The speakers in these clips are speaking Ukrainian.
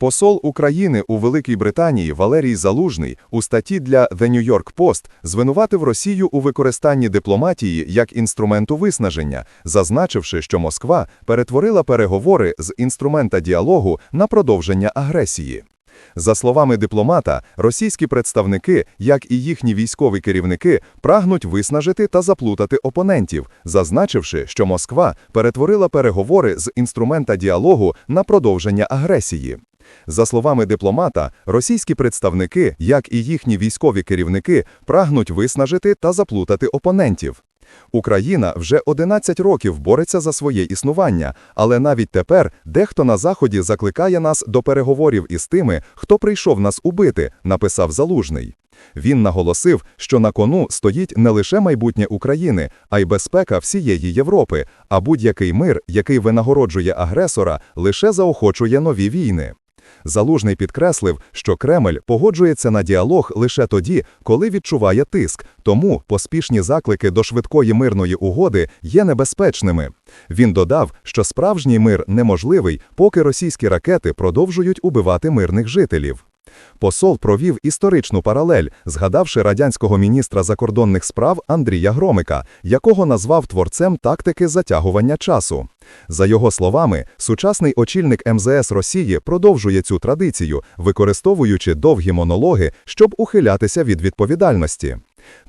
Посол України у Великій Британії Валерій Залужний у статті для The New York Post звинуватив Росію у використанні дипломатії як інструменту виснаження, зазначивши, що Москва перетворила переговори з інструмента діалогу на продовження агресії. За словами дипломата, російські представники, як і їхні військові керівники, прагнуть виснажити та заплутати опонентів, зазначивши, що Москва перетворила переговори з інструмента діалогу на продовження агресії. За словами дипломата, російські представники, як і їхні військові керівники, прагнуть виснажити та заплутати опонентів. Україна вже 11 років бореться за своє існування, але навіть тепер дехто на Заході закликає нас до переговорів із тими, хто прийшов нас убити, написав Залужний. Він наголосив, що на кону стоїть не лише майбутнє України, а й безпека всієї Європи, а будь-який мир, який винагороджує агресора, лише заохочує нові війни. Залужний підкреслив, що Кремль погоджується на діалог лише тоді, коли відчуває тиск, тому поспішні заклики до швидкої мирної угоди є небезпечними. Він додав, що справжній мир неможливий, поки російські ракети продовжують убивати мирних жителів. Посол провів історичну паралель, згадавши радянського міністра закордонних справ Андрія Громика, якого назвав творцем тактики затягування часу. За його словами, сучасний очільник МЗС Росії продовжує цю традицію, використовуючи довгі монологи, щоб ухилятися від відповідальності.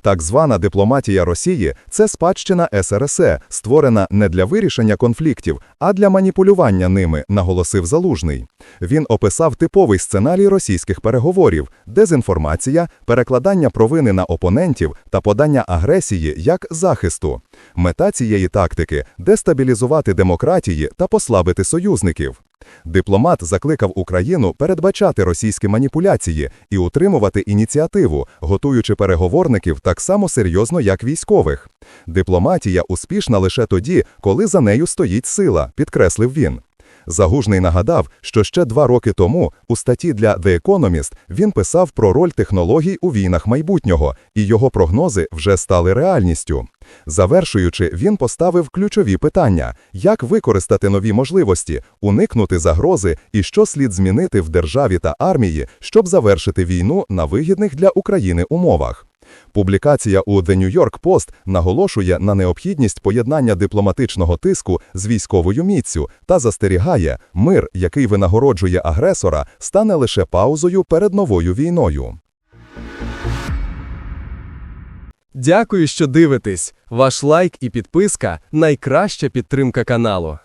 Так звана дипломатія Росії це спадщина СРСР, створена не для вирішення конфліктів, а для маніпулювання ними, наголосив Залужний. Він описав типовий сценарій російських переговорів: дезінформація, перекладання провини на опонентів та подання агресії як захисту. Мета цієї тактики дестабілізувати демократії та послабити союзників. Дипломат закликав Україну передбачати російські маніпуляції і утримувати ініціативу, готуючи переговорників так само серйозно, як військових. Дипломатія успішна лише тоді, коли за нею стоїть сила, підкреслив він. Загужний нагадав, що ще два роки тому у статті для The Economist він писав про роль технологій у війнах майбутнього, і його прогнози вже стали реальністю. Завершуючи, він поставив ключові питання: як використати нові можливості, уникнути загрози і що слід змінити в державі та армії, щоб завершити війну на вигідних для України умовах. Публікація у The New York Post наголошує на необхідність поєднання дипломатичного тиску з військовою міцю та застерігає, мир, який винагороджує агресора, стане лише паузою перед новою війною. Дякую, що дивитесь. Ваш лайк і підписка найкраща підтримка каналу.